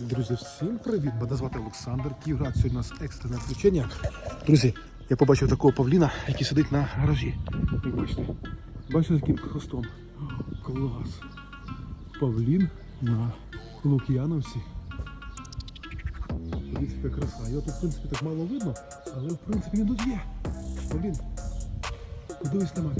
Друзі, всім привіт! Мене звати Олександр Ківрат. Сьогодні у нас екстрене включення. Друзі, я побачив такого павліна, який сидить на гаражі. Як бачите, бачите, з хвостом. Клас! Павлін на Лук'яновці. Дивіться, яка краса. Його тут, в принципі, так мало видно, але в принципі він тут є. Павлін, подивись на мене.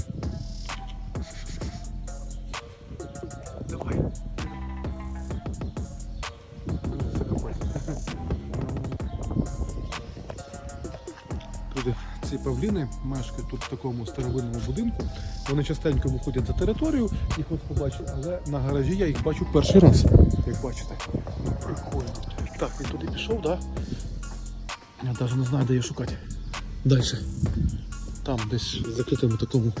Друзі, ці павліни мешкають тут в такому старовинному будинку. Вони частенько виходять за територію, їх ось побачу, але на гаражі я їх бачу перший раз, як бачите. Прикольно. Так, він туди пішов, так? Да? Я навіть не знаю, де її шукати. Далі. Там десь в закритому такому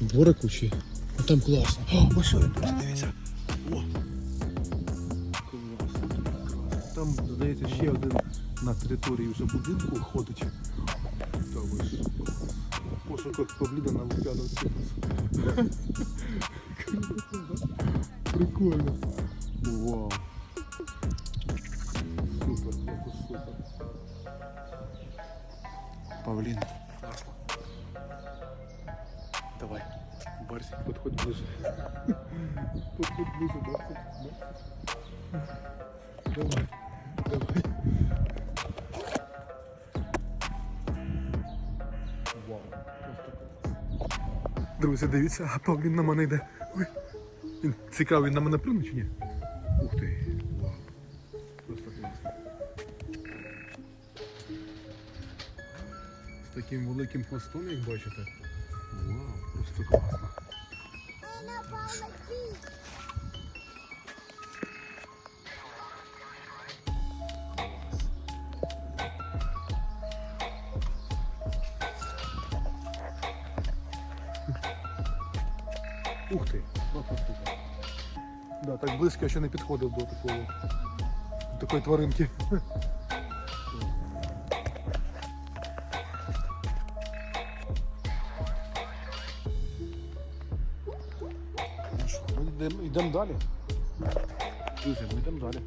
дворику чи. Ну там класно. О, ось він тут, дивіться. О. Клас. Там, здається, ще один на території вже будинку ходить. Та ви що? В пошуках побліда на Лук'яновці. Прикольно. Вау. Супер, просто супер. Павлін, класно. Давай, Барсик, подходь ближе. Подходь ближе, Барсик. Барсик. Давай, давай. Вау. Друзі, дивіться, а Павлін на мене йде. Ой. Він цікавий, він на мене плюне чи ні? Ух ти. Просто класно. З таким великим хвостом, як бачите. Вау, просто класно. Ух ти. Да, так близько я ще не підходив до такого до такої тваринки. Ну йдемо далі. Друзі, ми йдемо далі.